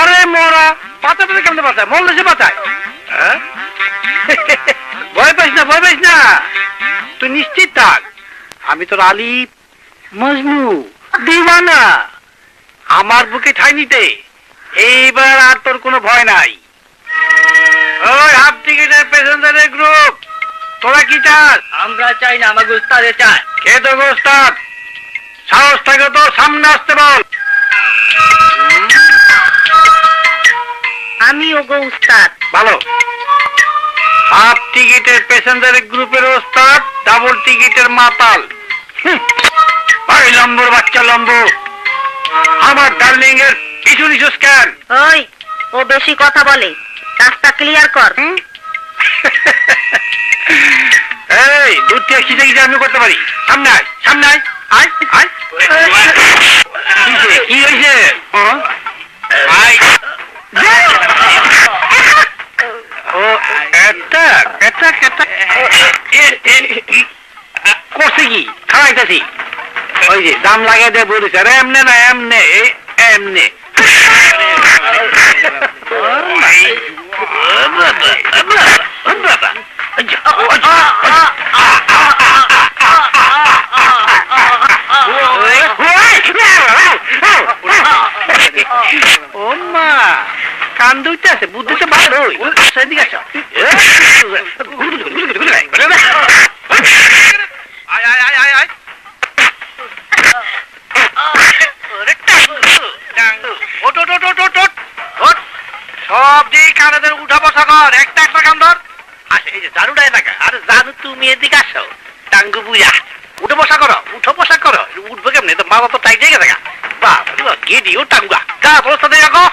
আরে মোরা বাঁচাতে কেমনে বাঁচায় মল দেশে বাঁচায় হ্যাঁ? ভয় পাইস না ভয় পাইস না। তুই নিশ্চিত থাক আমি তোর আলিফ মজনু দিওয়ানা আমার বুকে ঠাই নিতে। এইবার আর তোর কোনো ভয় নাই। ওই হাফ টিকিটের প্যাসেঞ্জারের গ্রুপ তোরা কি চাস? আমরা চাই না আমাকে উস্তাদে চাই। কে তো ওস্তাদ সাহস থাকে তো সামনে আসতে বল। আমি ওগো উস্তাদ ভালো হাফ টিকিটের প্যাসেঞ্জার গ্রুপের ওস্তাদ ডাবল টিকিটের মাতাল ভাই লম্বর বাচ্চা লম্ব আমার ডার্লিং এর পিছু নিছু স্ক্যান ওই ও বেশি কথা বলে রাস্তা ক্লিয়ার কর এই দূর থেকে খিচে খিচে আমি করতে পারি সামনে আয় সামনে আয় আয় আয় কি হয়েছে? হ্যাঁ? আয় ও এটা এটা। এটা করছে কি? খাওয়াইতেছি। ওই যে, দাম লাগাই দিয়ে বলেছে। আরে, এমনে না, এমনে এমনে। ও মা। কান দুইতে আছে বুদ্ধিতে ভালো। সেদিকে ওট সব দিক কানাদের উঠা বসা কর। একটা একটা কান ধর। আসে এই যে জানুটাই দেখা। আরে জানু তুমি এদিকে আসো। টাঙ্গু বুঝা উঠে বসা করো, উঠো বসা করো। উঠবে কেমনে? তো মাথা তো টাইট জায়গা দেখা বাবা ও টাঙ্গুয়া। যা অবস্থা দিয়ে রাখো।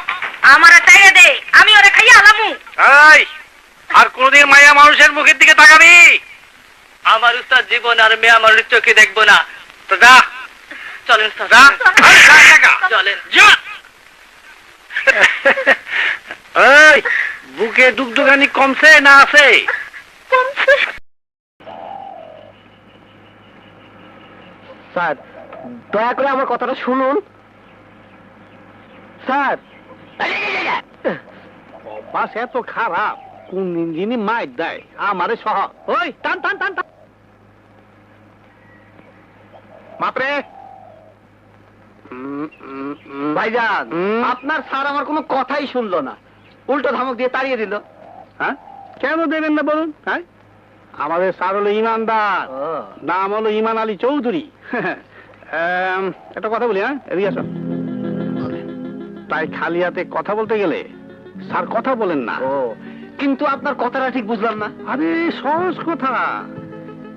আমার চাইয়ে দে আমি ওরে খাইয়া আলামু। এই আর কোনদিন মায়া মানুষের মুখের দিকে তাকাবি। আমার উস্তাদ জীবন আর মেয়ে আমার চোখে দেখব না। তো যা। চলেন চলেন। যা এই বুকে দুগদুগানি কমছে না আছে? স্যার দয়া করে আমার কথাটা শুনুন। স্যার বাস এত খারাপ কোন ইঞ্জিনই মাইর দেয় আমারে সহ। ওই টান টান টান টান। মাপরে ভাইজান আপনার স্যার আমার কোনো কথাই শুনলো না। উল্টো ধমক দিয়ে তাড়িয়ে দিল। হ্যাঁ? কেন দেবেন না বলুন? হ্যাঁ? আমাদের স্যার হলো ইমানদার। নাম হলো ইমান আলী চৌধুরী। একটা কথা বলি হ্যাঁ? এদিকে আসো। তাই খালি হাতে কথা বলতে গেলে স্যার কথা বলেন না। ও কিন্তু আপনার কথাটা ঠিক বুঝলাম না। আরে সহজ কথা।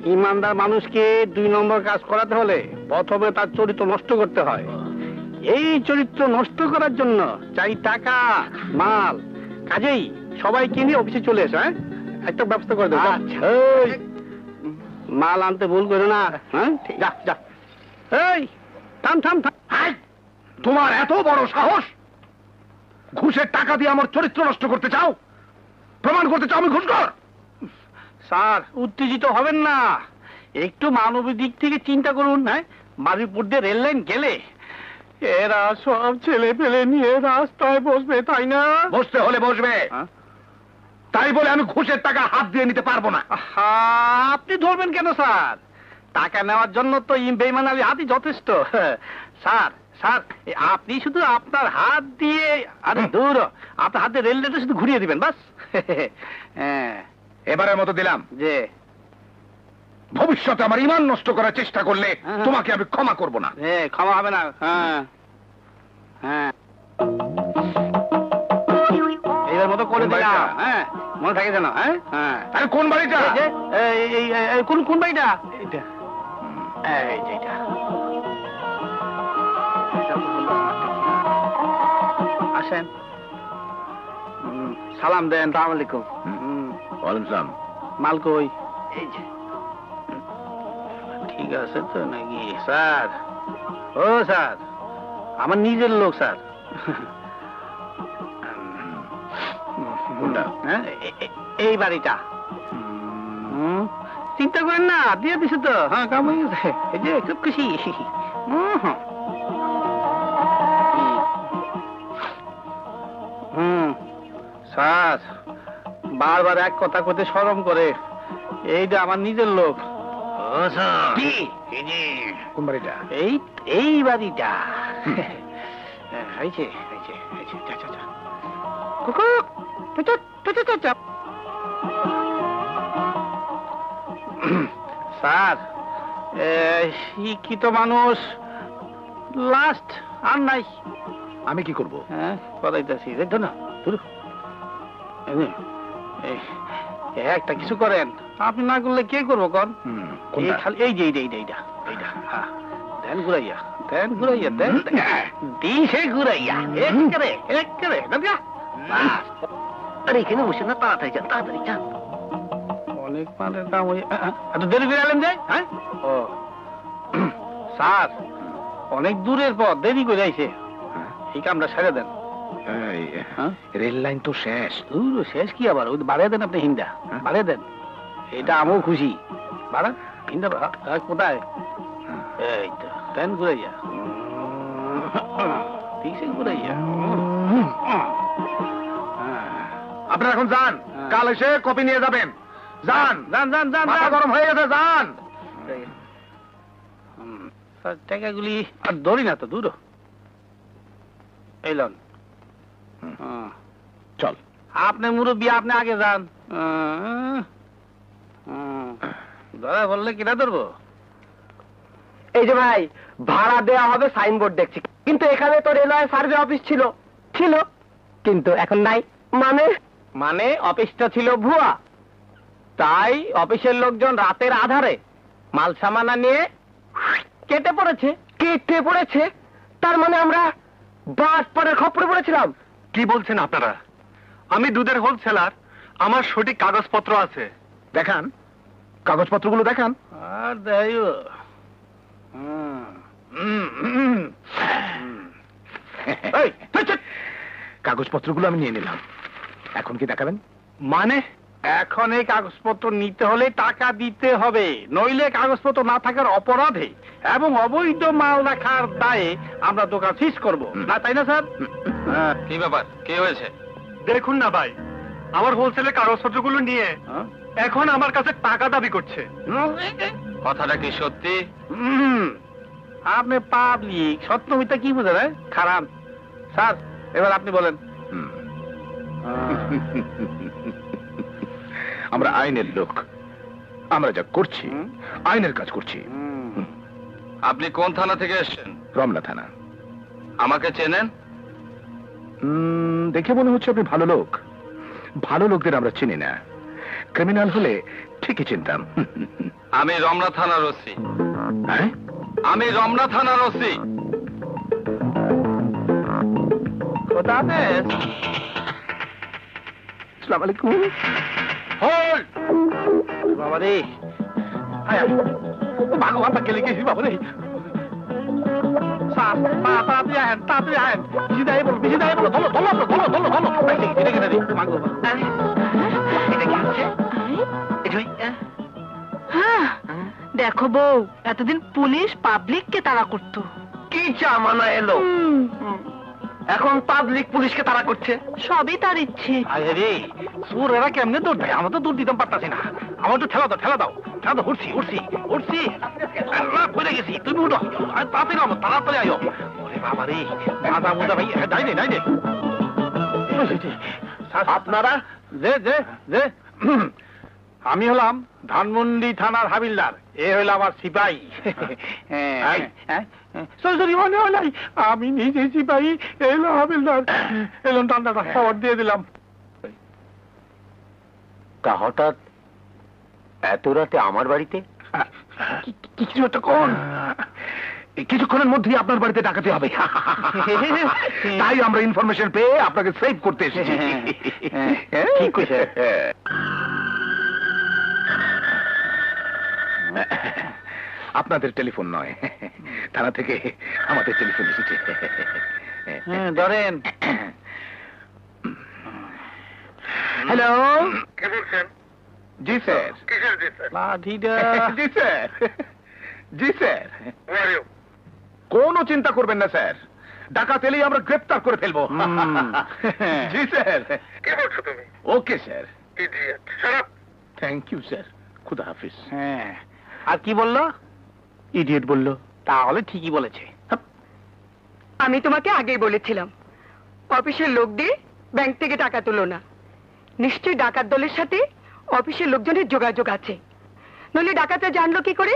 ইমানদার মানুষকে দুই নম্বর কাজ করাতে হলে প্রথমে তার চরিত্র নষ্ট করতে হয়। এই চরিত্র নষ্ট করার জন্য চাই টাকা মাল। কাজেই সবাইকে নিয়ে অফিসে চলে এসো হ্যাঁ? একটা ব্যবস্থা করে দেবো। আচ্ছা। মাল আনতে ভুল করো না হ্যাঁ? যা যা। এই থাম থাম থাম। তোমার এত বড় সাহস! ঘুষের টাকা দিয়ে আমার চরিত্র নষ্ট করতে চাও? প্রমাণ করতে চাও আমি ঘুষখোর? স্যার উত্তেজিত হবেন না। একটু মানবিক দিক থেকে চিন্তা করুন হ্যাঁ? বাজিপুর দিয়ে রেল লাইন গেলে এরা সব ছেলে পেলে নিয়ে রাস্তায় বসবে তাই না? বসতে হলে বসবে। হ্যাঁ? তাই বলে আমি ঘুষের টাকা হাত দিয়ে নিতে পারব না। আপনি ধরবেন কেন স্যার? টাকা নেওয়ার জন্য তো ইম বেইমান আলী হাতই যথেষ্ট। স্যার স্যার আপনি শুধু আপনার হাত দিয়ে আরে দূর আপনার হাতে রেল লাইনটা শুধু ঘুরিয়ে দিবেন বাস। হ্যাঁ। এবারের মতো দিলাম। যে ভবিষ্যতে আমার ইমান নষ্ট করার চেষ্টা করলে হ্যাঁ। তোমাকে আমি ক্ষমা করব না। ক্ষমা হবে না হ্যাঁ। হ্যাঁ। মতো করে কোন দিলাম। বাড়িটা? হ্যাঁ মনে থাকে যেন হ্যাঁ আরে কোন বাড়িটা? কোন কোন বাড়িটা? এইটা। এই আসেন। সালাম দেন সালাম আলাইকুম। ওয়ালাইকুম সালাম। মাল কই? এই যে। ঠিক আছে তো নাকি? স্যার। ও স্যার। আমার নিজের লোক স্যার? হ্যাঁ, এই বাড়িটা। চিন্তা করেন না দিয়ে দিছে তো। হ্যাঁ কাম হয়ে গেছে। এই যে খুব খুশি। হুম, হুম। স্যার বারবার এক কথা কইতে শরম করে। এইটা আমার নিজের লোক। কোন বাড়িটা? এই এই বাড়িটা। হয়েছে হয়েছে হয়েছে। স্যার শিক্ষিত মানুষ লাস্ট আর নাই। আমি কি করব? হ্যাঁ বলাইতেছি দেখো না একটা কিছু করেন। আপনি না করলে কে করব কন? এই যে এইটা এইটা এইটা এইটা। হ্যাঁ ধ্যান ঘুরাইয়া ধ্যান ঘুরাইয়া ধ্যান দিশে ঘুরাইয়া একেরে একেরে আরে এখানে বসে না তাড়াতাড়ি যান তাড়াতাড়ি যান। অনেক মানের দাম ওই এত দেরি করে হ্যাঁ? ও। স্যার অনেক দূরের পর দেরি করে আইছে। এই কামটা ছেড়ে দেন। হ্যাঁ রেল লাইন তো শেষ। শেষ কি আবার? বাড়িয়ে দেন আপনি হিন্দা? বাড়িয়ে দেন। এটা আমিও খুশি। বাড়া হিন্দা কোথায়? এই তো দিশে ঘুরাইয়া আপনারা এখন যান। হ্যাঁ। কাল এসে কপি নিয়ে যাবেন। যান। যান যান যান। গরম হয়ে গেছে যান। টাকাগুলি আর ধরি না তো দূর। এই লন। চল। আপনি মুরব্বী আপনি আগে যান। ধরা বললে কিনা ধরবো? এই যে ভাই ভাড়া দেওয়া হবে সাইনবোর্ড দেখছি। কিন্তু এখানে তো রেলওয়ে সার্ভে অফিস ছিল। ছিল কিন্তু এখন নাই। মানে? মানে অফিসটা ছিল ভুয়া। তাই অফিসের লোকজন রাতের আধারে মাল সামানা নিয়ে কেটে পড়েছে। কেটে পড়েছে? তার মানে আমরা বাস পরের খপরে পড়েছিলাম? কি বলছেন আপনারা? আমি দুধের হোলসেলার আমার সঠিক কাগজপত্র আছে। দেখান। কাগজপত্রগুলো দেখান। আর দেয়। কাগজপত্রগুলো আমি নিয়ে নিলাম। এখন কি দেখাবেন? মানে? এখন এই কাগজপত্র নিতে হলে টাকা দিতে হবে। নইলে কাগজপত্র না থাকার অপরাধে এবং অবৈধ মাল রাখার দায়ে আমরা দোকান সিজ করব। না তাই না স্যার? হ্যাঁ। কি ব্যাপার? কি হয়েছে? দেখুন না ভাই আমার হোলসেলের কাগজপত্রগুলো নিয়ে হ্যাঁ? এখন আমার কাছে টাকা দাবি করছে। কথাটা কি সত্যি? আপনি পাবলিক সত্য মিথ্যা কি বুঝেন? খারাপ। স্যার এবার আপনি বলেন। আমরা আইনের লোক। আমরা যা করছি আইনের কাজ করছি। আপনি কোন থানা থেকে এসেছেন? রমনা থানা। আমাকে চেনেন? দেখে মনে হচ্ছে আপনি ভালো লোক। ভালো লোকদের আমরা চিনি না। ক্রিমিনাল হলে ঠিকই চিনতাম। আমি রমনা থানার ওসি। হ্যাঁ? আমি রমনা থানার ওসি। খোদা হাফেজ। আসসালামু আলাইকুম। হোল্ড বাবা রে। ভগবান বাবা রে স্যার তা- তাড়াতাড়ি আহেন তাড়াতাড়ি আহেন। বেশি দাঁড়িয়ে বলো বেশি দাঁড়িয়ে বলো ধরো ধরো ধরো ধরো ধরো ধরো। এটা কেটে দিই মাগো এটা কি হচ্ছে দেখো বউ এতদিন পুলিশ পাবলিককে তাড়া করতো। কি জামানা এলো? এখন পাবলিক পুলিশকে তারা করছে? সবই তার ইচ্ছে। আরে রে সুর এরা কেমনে দৌড় দেয়? আমরা তো দৌড় দিতাম পারতাছি না। আমার তো ঠেলা দাও ঠেলা দাও। দাও উঠছি উঠছি উঠছি আল্লাহ পড়ে গেছি তুমি উঠো। আর তাড়াতাড়ি আলো তাড়াতাড়ি আয়ো। ওরে বাবা রে মুদা ভাই আপনারা যে যে যে আমি হলাম ধানমন্ডি থানার হাবিলদার। এ হইল আমার সিপাহী সরি মনে হয় নাই। আমি নিজে সিপাহী এলো হাবিলদার। এলো ঠান্ডাটা খবর দিয়ে দিলাম। তা হঠাৎ এত রাতে আমার বাড়িতে? কিছু একটা কোন? কিছুক্ষণের মধ্যেই আপনার বাড়িতে ডাকাতে হবে। তাই আমরা ইনফরমেশন পেয়ে আপনাকে সেভ করতে এসেছি। ঠিক। আপনাদের টেলিফোন নয়। থানা থেকে আমাদের টেলিফোন এসেছে। হ্যাঁ ধরেন। হ্যালো কে বলছেন? জি স্যার। কিসের দিতে লাঠিটা জি স্যার। জি স্যার। কোনো চিন্তা করবেন না স্যার। ডাকাত এলেই আমরা গ্রেপ্তার করে ফেলব। জি স্যার। কি বলছো তুমি? Okay sir. Idiot shut thank you sir. খুদা হাফিজ। হ্যাঁ। আর কি বলল? ইডিয়েট বলল। তাহলে ঠিকই বলেছে। আমি তোমাকে আগেই বলেছিলাম অফিসের লোক দিয়ে ব্যাংক থেকে টাকা তুলো না। নিশ্চয়ই ডাকাত দলের সাথে অফিসের লোকজনের যোগাযোগ আছে। নইলে ডাকাতে জানলো কি করে?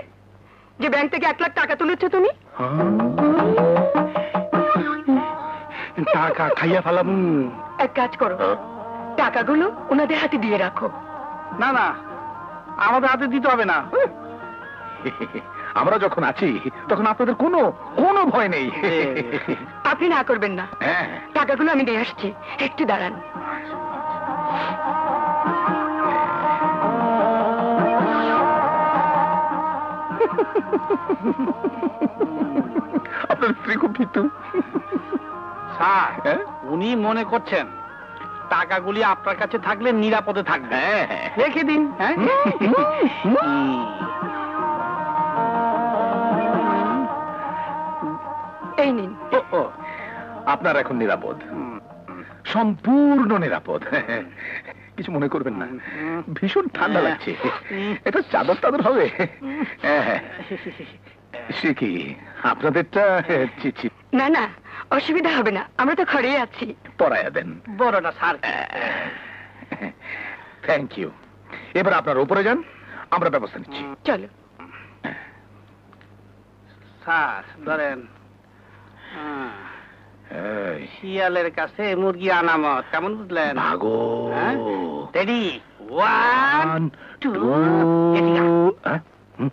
যে ব্যাংক থেকে এক লাখ টাকা তুলেছো তুমি? টাকা খাইয়া ফেলাম। এক কাজ করো। টাকাগুলো ওনাদের হাতে দিয়ে রাখো। না না আমাদের হাতে দিতে হবে না। আমরা যখন আছি তখন আপনাদের কোনো কোনো ভয় নেই। আপনি না করবেন না। হ্যাঁ। টাকাগুলো আমি দিয়ে আসছি। একটু দাঁড়ান। আপনার স্ত্রী খুব ভীতু স্যার হ্যাঁ? উনি মনে করছেন টাকাগুলি আপনার কাছে থাকলে নিরাপদে থাকবে। হ্যাঁ হ্যাঁ রেখে দিন হ্যাঁ। এই নিন। আপনার এখন নিরাপদ। সম্পূর্ণ নিরাপদ। কিছু মনে করবেন না। ভীষণ ঠান্ডা লাগছে। এটা চাদর টাদর হবে? হ্যাঁ। সে কি আপনাদেরটা ছি, না না অসুবিধা হবে না। আমরা তো ঘরেই আছি। পরায়া দেন। বড়টা স্যার। থ্যাংক ইউ এবার আপনার উপরে যান আমরা ব্যবস্থা নিচ্ছি। চলো। স্যার ধরেন হ্যাঁ, শিয়ালের কাছে মুরগি আনামত কেমন বুঝলেন? ভাগো? Ready one? হুম,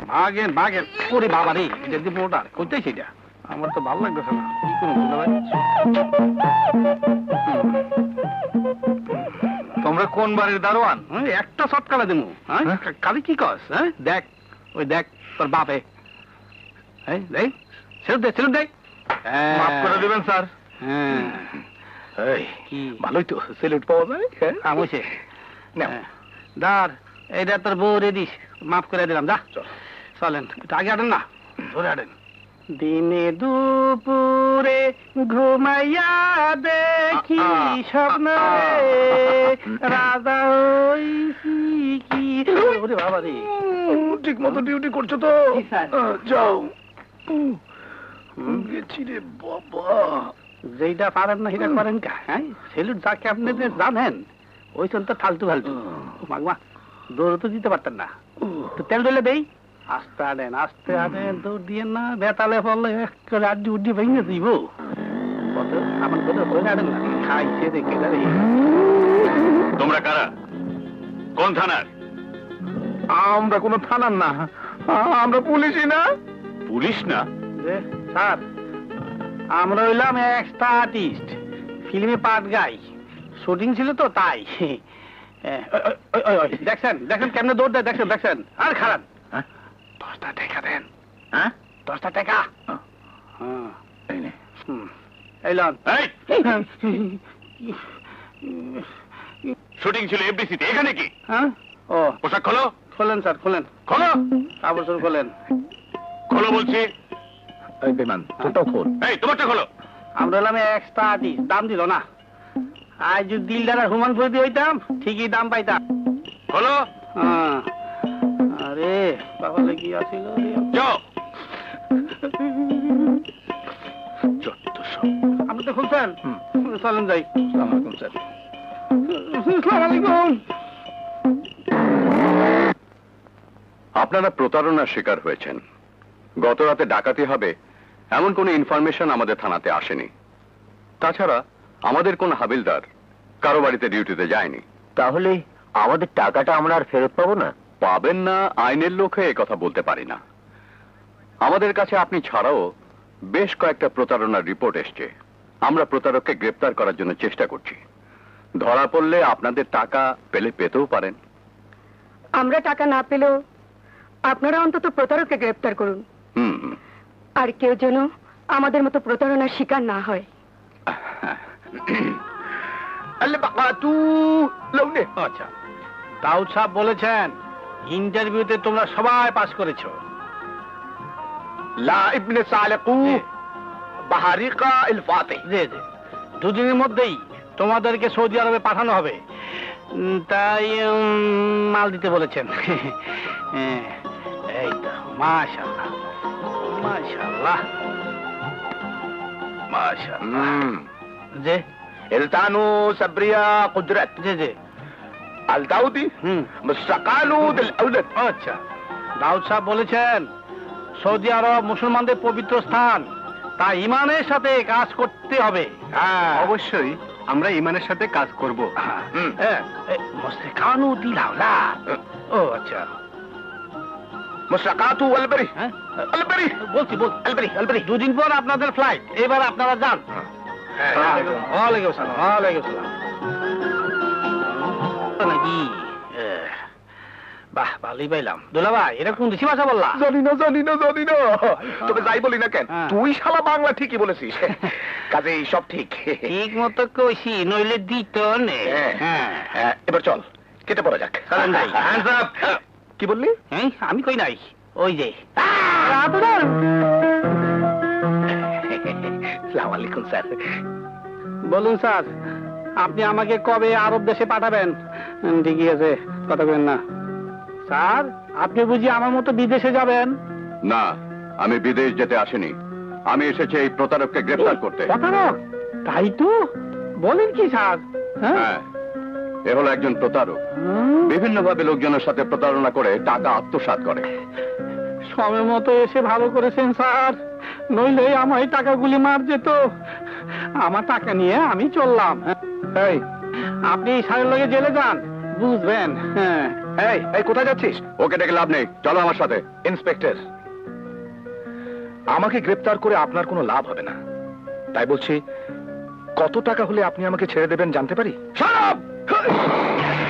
ভাগেন ভাগেন ওরে বাবা রে এটা মোটা কোথায় সেটা? আমার তো ভালো লাগতেছে না কি করব তোমরা কোন বাড়ির দারোয়ান? একটা শটকালা দেবো হ্যাঁ? হ্যাঁ? কালি কি কস হ্যাঁ? দেখ ওই দেখ তোর বাপে। হ্যাঁ দেখ সেলুট দে সেলুট দে। মাফ করে দিবেন স্যার। হ্যাঁ। এই, কি? ভালোই তো সেলুট পাওয়া যায় হ্যাঁ? খামোছে এইটা তোর বউ রেডি মাফ করে দিলাম যা। চলেন আগে হাঁটেন না। ধরে হাঁটেন দিনে দুপুরে ঘুমাইয়া দেখি স্বপ্ন রাজা হইছি কি? ওরে বাবা রে ঠিক মতো ডিউটি করছ তো? যাও। গেছি রে বাবা। যেইটা পারেন না সেটা করেন কা হ্যাঁ? সেলুট যাকে আপনি যে জানেন ওই তো ফালতু ফালতু। মাগমা দৌড় তো দিতে পারতেন না। তো তেল ডলে দেই। আস্তে আনেন আস্তে আনেন দৌড় দিয়ে না বেতালে পড়লে একেবারে আড্ডি উড্ডি ভেঙে দিব। আমার কথা হয়ে আনেন না খাইছে দেখে তোমরা কারা? কোন থানার? আমরা কোনো থানার না আমরা পুলিশই না। পুলিশ না? স্যার আমরা হইলাম এক্সট্রা আর্টিস্ট ফিল্মে পাট গাই। শুটিং ছিল তো তাই। দেখছেন দেখেন কেমনে দৌড় দেয় দেখছেন দেখছেন। আর খারাপ। হ্যাঁ? দশটা টাকা দেন। হ্যাঁ? দশটা টাকা। এই শুটিং ছিল এফডিসিতে এখানে কি? হ্যাঁ? ও। পোশাক খোলো? খোলেন স্যার খোলেন। খোলো? কাপড় খোলেন। খোলো বলছি। এই বেমান তোটাও খোল এই তোমারটা খোলো। আমরা হলাম এক্সট্রা আর্টিস্ট দাম দিল না। আজ যদি দিলদার আর হুমান হইতাম ঠিকই দাম পাইতাম। খোলো। হ্যাঁ। আরে বাবা কি আসিল আপনি তো খুলছেন? চলেন যাই। আসসালামু আলাইকুম স্যার। আলাইকুম। আপনারা প্রতারণার শিকার হয়েছেন। গত রাতে ডাকাতি হবে এমন কোনো ইনফরমেশন আমাদের থানাতে আসেনি। তাছাড়া আমাদের কোন হাবিলদার কারও বাড়িতে ডিউটিতে যায়নি। তাহলে আমাদের টাকাটা আমরা আর ফেরত পাবো না? পাবেন না আইনের লোকে হয়ে কথা বলতে পারি না। আমাদের কাছে আপনি ছাড়াও বেশ কয়েকটা প্রতারণার রিপোর্ট এসছে। আমরা প্রতারককে গ্রেপ্তার করার জন্য চেষ্টা করছি। ধরা পড়লে আপনাদের টাকা পেলে পেতেও পারেন। আমরা টাকা না পেলেও আপনারা অন্তত প্রতারককে গ্রেপ্তার করুন। হুম হুম। আর কেউ যেন আমাদের মতো প্রতারণার শিকার না হয়। আচ্ছা দাউদ সাহেব বলেছেন ইন্টারভিউতে তোমরা সবাই পাস করেছ। লা ইবনে সালেকু বাহারিকা ইল ফাতে জি জি। দুদিনের মধ্যেই তোমাদেরকে সৌদি আরবে পাঠানো হবে। তাই উম, মাল দিতে বলেছেন। হ্যাঁ, এই তো মাশাল্লাহ জি। সাবরিয়া কুদরত। জি জি। আল দাউদি হুম। মুস্তাকালু দিল আউলাদ আচ্ছা। দাউদ সাহেব বলেছেন সৌদি আরব মুসলমানদের পবিত্র স্থান তা ইমানের সাথে কাজ করতে হবে। হ্যাঁ। অবশ্যই আমরা ইমানের সাথে কাজ করব। হ্যাঁ। মুস্তাকানু দিল আওলাদ ও আচ্ছা। বারি হ্যাঁ? আল বারি বলছি বলছি আলবারি আলবারি দুদিন পর আপনাদের ফ্লাইট এবার আপনারা যান। হ্যাঁ, ওয়ালাইকুম সালাম ওয়ালাইকুম সালাম। নাকি বাহ ভালোই পাইলাম। দুলা ভাই এটা কোন দেশি ভাষা বললা? জানি না জানি না জানি না। তবে যাই বলি না কেন হ্যাঁ। তুই শালা বাংলা ঠিকই বলেছিস। কাজেই সব ঠিক। ঠিক মতো কইছি নইলে দিত নে। হ্যাঁ। হ্যাঁ। হ্যাঁ, এবার চল কেটে পড়া যাক। চলেন ভাই। hands up. কি বললি? হ্যাঁ আমি কই নাই? ওই যে। আলাইকুম স্যার। বলুন স্যার আপনি আমাকে কবে আরব দেশে পাঠাবেন? ঠিকই আছে কথা বলেন না। স্যার আপনি বুঝি আমার মতো বিদেশে যাবেন? না আমি বিদেশ যেতে আসিনি। আমি এসেছি এই প্রতারককে গ্রেফতার করতে। প্রতারক? তাই তো? বলেন কি স্যার হ্যাঁ? হ্যাঁ। এ হলো একজন প্রতারক। বিভিন্ন ভাবে লোকজনের সাথে প্রতারণা করে টাকা আত্মসাৎ করে। সময় মতো এসে ভালো করেছেন স্যার। নইলে আমার এই টাকাগুলি মার যেত। আমার টাকা নিয়ে আমি চললাম। এই আপনি স্যারের লগে জেলে যান। বুঝবেন হ্যাঁ। এই এই কোথায় যাচ্ছিস? ওকে ডেকে লাভ নেই। চলো আমার সাথে ইন্সপেক্টর। আমাকে গ্রেপ্তার করে আপনার কোনো লাভ হবে না। তাই বলছি কত টাকা হলে আপনি আমাকে ছেড়ে দেবেন জানতে পারি? সব